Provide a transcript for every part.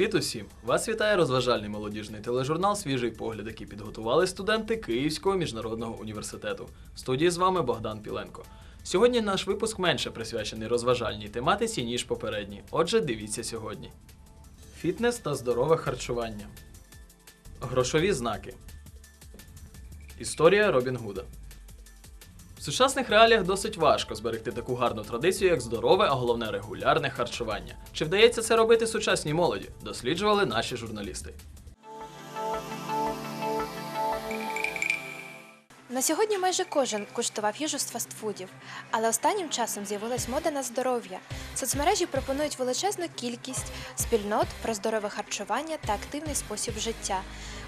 Привіт усім! Вас вітає розважальний молодіжний тележурнал Свіжий погляд, який підготували студенти Київського міжнародного університету. В студії з вами Богдан Піленко. Сьогодні наш випуск менше присвячений розважальній тематиці, ніж попередній. Отже, дивіться сьогодні: фітнес та здорове харчування. Грошові знаки. Історія Робін Гуда. В сучасних реаліях досить важко зберегти таку гарну традицію, як здорове, а головне регулярне харчування. Чи вдається це робити сучасній молоді? Досліджували наші журналісти. На сьогодні майже кожен куштував їжу з фастфудів, але останнім часом з'явилась мода на здоров'я. Соцмережі пропонують величезну кількість спільнот про здорове харчування та активний спосіб життя.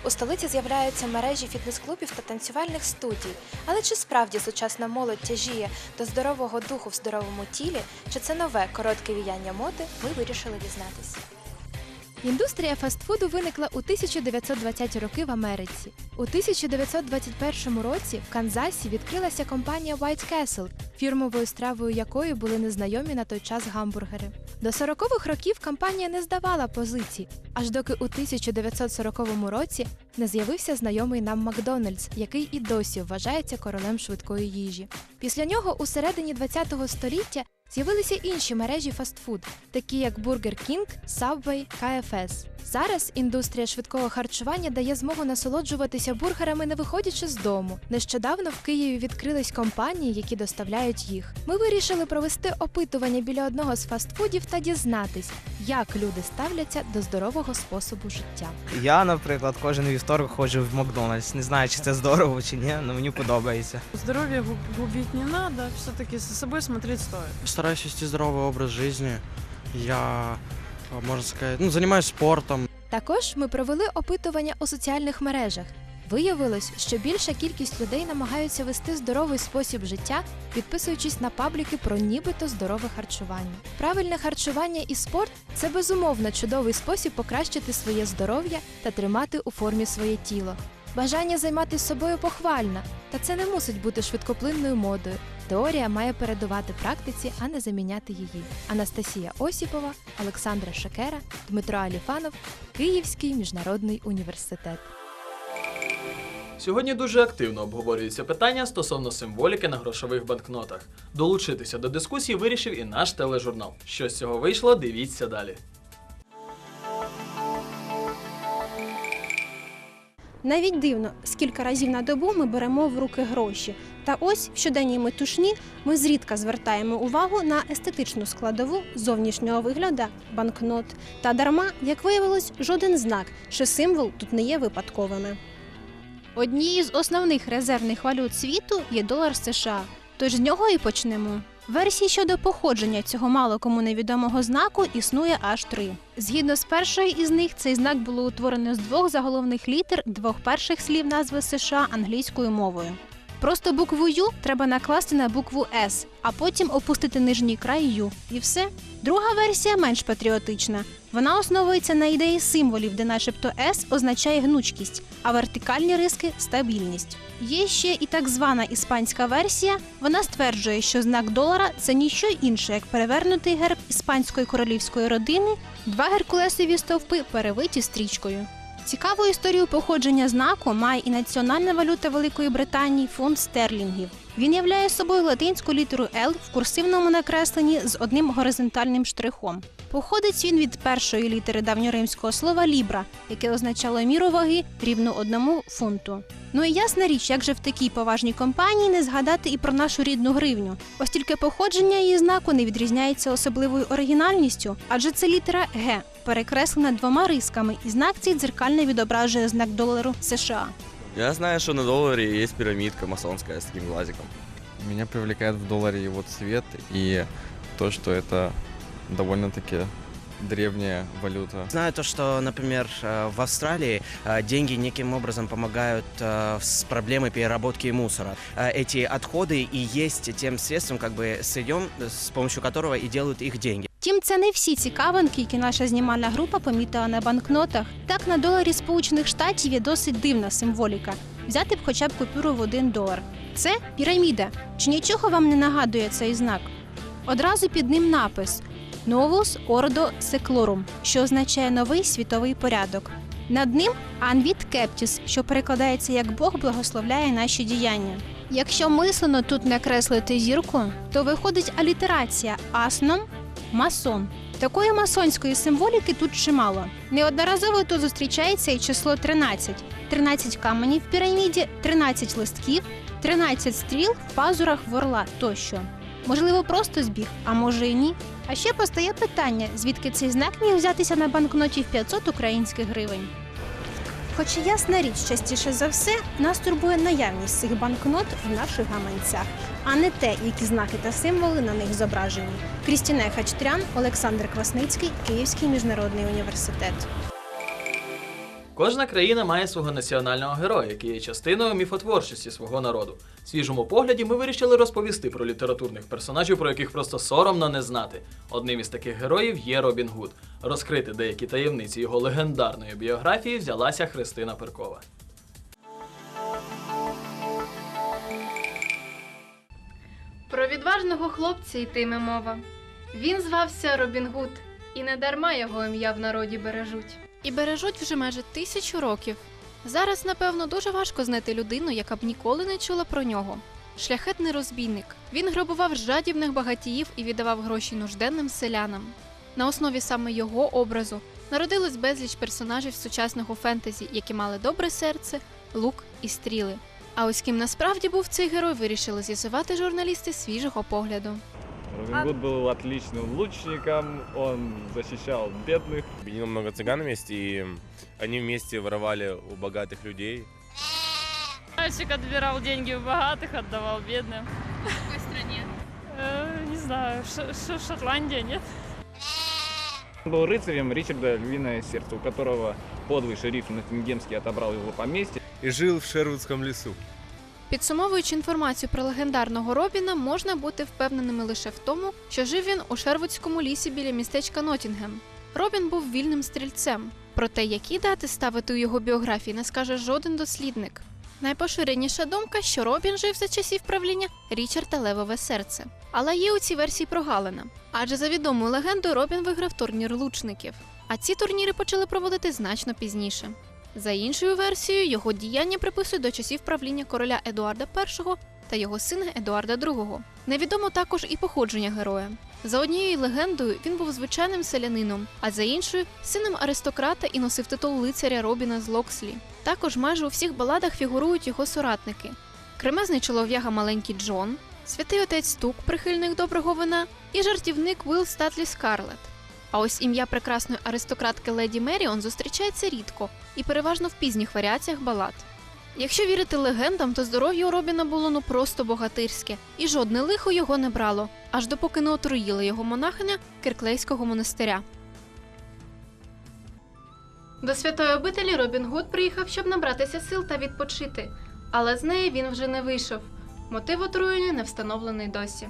У столиці з'являються мережі фітнес-клубів та танцювальних студій. Але чи справді сучасна молодь тяжіє до здорового духу в здоровому тілі, чи це нове коротке віяння моди, ми вирішили дізнатися. Індустрія фастфуду виникла у 1920-ті роки в Америці. У 1921 році в Канзасі відкрилася компанія White Castle, фірмовою стравою якої були незнайомі на той час гамбургери. До 40-х років компанія не здавала позицій, аж доки у 1940 році не з'явився знайомий нам Макдональдс, який і досі вважається королем швидкої їжі. Після нього у середині 20-го століття З'явилися інші мережі фастфуд, такі як Burger King, Subway, KFS. Зараз індустрія швидкого харчування дає змогу насолоджуватися бургерами, не виходячи з дому. Нещодавно в Києві відкрились компанії, які доставляють їх. Ми вирішили провести опитування біля одного з фастфудів та дізнатись, як люди ставляться до здорового способу життя. Я, наприклад, кожен вівторок ходжу в Макдональдс. Не знаю, чи це здорово чи ні, але мені подобається. Здоровье губ- губить не надо, все-таки за собой смотреть стоит. Стараюсь вести здоровый образ жизни. Я, а, сказати, ну, займаюся спортом. Також ми провели опитування у соціальних мережах. Виявилось, що більша кількість людей намагаються вести здоровий спосіб життя, підписуючись на пабліки про нібито здорове харчування. Правильне харчування і спорт це безумовно чудовий спосіб покращити своє здоров'я та тримати у формі своє тіло. Бажання займатися собою похвальне, та це не мусить бути швидкоплинною модою. Теорія має передувати практиці, а не заміняти її. Анастасія Осіпова, Олександра Шакера, Дмитро Аліфанов, Київський міжнародний університет. Сьогодні дуже активно обговорюються питання стосовно символіки на грошових банкнотах. Долучитися до дискусії вирішив і наш тележурнал. Що з цього вийшло, дивіться далі. Навіть дивно, скільки разів на добу ми беремо в руки гроші. Та ось в щоденній метушні ми зрідка звертаємо увагу на естетичну складову зовнішнього вигляду банкнот. Та дарма, як виявилось, жоден знак чи символ тут не є випадковими. Однією з основних резервних валют світу є долар США. Тож з нього і почнемо. Версій щодо походження цього мало кому невідомого знаку існує аж три. Згідно з першою із них, цей знак було утворено з двох заголовних літер двох перших слів назви США англійською мовою. Просто букву Ю треба накласти на букву С, а потім опустити нижній край Ю. І все. Друга версія менш патріотична. Вона основується на ідеї символів, де начебто С означає гнучкість, а вертикальні риски стабільність. Є ще і так звана іспанська версія. Вона стверджує, що знак долара це ніщо інше, як перевернутий герб іспанської королівської родини, два геркулесові стовпи перевиті стрічкою. Цікаву історію походження знаку має і національна валюта Великої Британії фунт стерлінгів. Він являє собою латинську літеру L в курсивному накресленні з одним горизонтальним штрихом. Походить він від першої літери давньоримського слова лібра, яке означало міру ваги рівну одному фунту. Ну і ясна річ, як же в такій поважній компанії не згадати і про нашу рідну гривню, ось тільки походження її знаку не відрізняється особливою оригінальністю, адже це літера Г, перекреслена двома рисками, і знак цей дзеркально відображує знак долару США. Я знаю, что на долларе есть пирамидка масонская с таким глазиком. Меня привлекает в долларе его цвет и то, что это довольно-таки древняя валюта. Знаю то, что, например, э, в Австралии э, деньги неким образом помогают э, с проблемой переработки мусора. Э, Эти отходы и есть тем средством, как бы сырьем, с помощью которого и делают их деньги. Втім, це не всі цікавинки, які наша знімальна група помітила на банкнотах. Так, на доларі Сполучених Штатів є досить дивна символіка. Взяти б хоча б купюру в один долар. Це піраміда. Чи нічого вам не нагадує цей знак? Одразу під ним напис Novus Ordo Seclorum, що означає новий світовий порядок. Над ним Анвіт Кептіс, що перекладається як Бог благословляє наші діяння. Якщо мислено тут накреслити зірку, то виходить алітерація асном масон. Такої масонської символіки тут чимало. Неодноразово тут зустрічається і число 13. 13 каменів в піраміді, 13 листків, 13 стріл в пазурах ворла тощо. Можливо, просто збіг, а може і ні. А ще постає питання, звідки цей знак міг взятися на банкноті в 500 українських гривень. Хоча ясна річ, частіше за все, нас турбує наявність цих банкнот в наших гаманцях, а не те, які знаки та символи на них зображені. Крістіна Хачтрян, Олександр Квасницький, Київський міжнародний університет. Кожна країна має свого національного героя, який є частиною міфотворчості свого народу. В свіжому погляді ми вирішили розповісти про літературних персонажів, про яких просто соромно не знати. Одним із таких героїв є Робін Гуд. Розкрити деякі таємниці його легендарної біографії взялася Христина Перкова. Про відважного хлопця йтиме мова. Він звався Робін Гуд, і не дарма його ім'я в народі бережуть. І бережуть вже майже тисячу років. Зараз, напевно, дуже важко знайти людину, яка б ніколи не чула про нього. Шляхетний розбійник. Він грабував жадібних багатіїв і віддавав гроші нужденним селянам. На основі саме його образу народилось безліч персонажів сучасного фентезі, які мали добре серце, лук і стріли. А ось ким насправді був цей герой, вирішили з'ясувати журналісти свіжого погляду. Робин Гуд был отличным лучником, он защищал бедных. Объединил много цыган вместе, и они вместе воровали у богатых людей. Мальчик отбирал деньги у богатых, отдавал бедным. В якій стране? Э, не знаю, Ш- Ш- Шотландия, нет? Он был рыцарем Ричарда Львиное Сердце, у которого подлый шериф Ноттингемский отобрал его поместье. И жил в Шервудском лесу. Підсумовуючи інформацію про легендарного Робіна, можна бути впевненими лише в тому, що жив він у Шервудському лісі біля містечка Нотінгем. Робін був вільним стрільцем. Проте, які дати ставити у його біографії, не скаже жоден дослідник. Найпоширеніша думка, що Робін жив за часів правління Річарда Левове серце. Але є у цій версії прогалина. Адже за відомою легендою Робін виграв турнір лучників. А ці турніри почали проводити значно пізніше. За іншою версією, його діяння приписують до часів правління короля Едуарда І та його сина Едуарда II. Невідомо також і походження героя. За однією легендою він був звичайним селянином, а за іншою сином аристократа і носив титул лицаря Робіна з Локслі. Також майже у всіх баладах фігурують його соратники: кремезний чолов'яга маленький Джон, святий отець Тук, прихильник доброго вина, і жартівник Уилл Статлі Скарлет. А ось ім'я прекрасної аристократки леді Меріон зустрічається рідко і переважно в пізніх варіаціях балад. Якщо вірити легендам, то здоров'я у Робіна було ну просто богатирське, і жодне лихо його не брало, аж допоки не отруїли його монахиня Кирклейського монастиря. До святої обителі Робін Гуд приїхав, щоб набратися сил та відпочити, але з неї він вже не вийшов. Мотив отруєння не встановлений досі.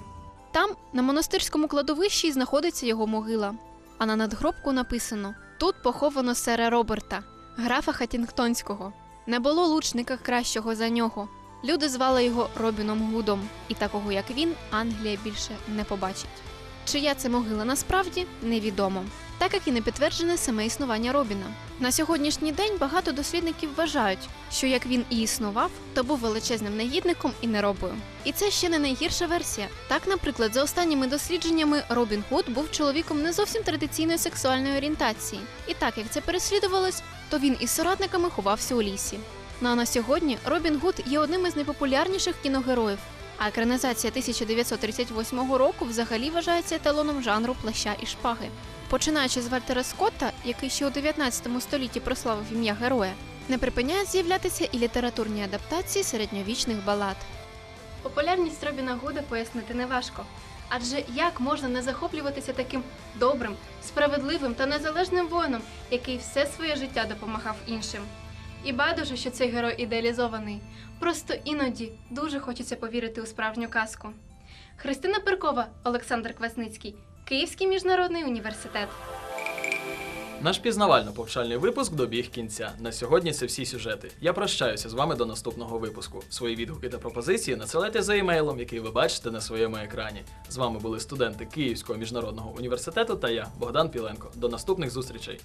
Там, на монастирському кладовищі, знаходиться його могила. А на надгробку написано: тут поховано сера Роберта, графа Хатінгтонського. Не було лучника кращого за нього. Люди звали його Робіном Гудом, і такого як він Англія більше не побачить. Чия це могила насправді невідомо, так як і не підтверджене саме існування Робіна. На сьогоднішній день багато дослідників вважають, що як він і існував, то був величезним негідником і неробою. І це ще не найгірша версія. Так, наприклад, за останніми дослідженнями Робін Гуд був чоловіком не зовсім традиційної сексуальної орієнтації. І так як це переслідувалось, то він із соратниками ховався у лісі. Ну а на сьогодні Робін Гуд є одним із найпопулярніших кіногероїв. А екранізація 1938 року взагалі вважається еталоном жанру плаща і шпаги. Починаючи з Вальтера Скотта, який ще у 19 столітті прославив ім'я героя, не припиняють з'являтися і літературні адаптації середньовічних балад. Популярність Робіна Гуда пояснити неважко. Адже як можна не захоплюватися таким добрим, справедливим та незалежним воїном, який все своє життя допомагав іншим? І байдуже, що цей герой ідеалізований. Просто іноді дуже хочеться повірити у справжню казку. Христина Перкова, Олександр Квасницький, Київський міжнародний університет. Наш пізнавально-повчальний випуск добіг кінця. На сьогодні це всі сюжети. Я прощаюся з вами до наступного випуску. Свої відгуки та пропозиції надсилайте за емейлом, який ви бачите на своєму екрані. З вами були студенти Київського міжнародного університету та я, Богдан Піленко. До наступних зустрічей.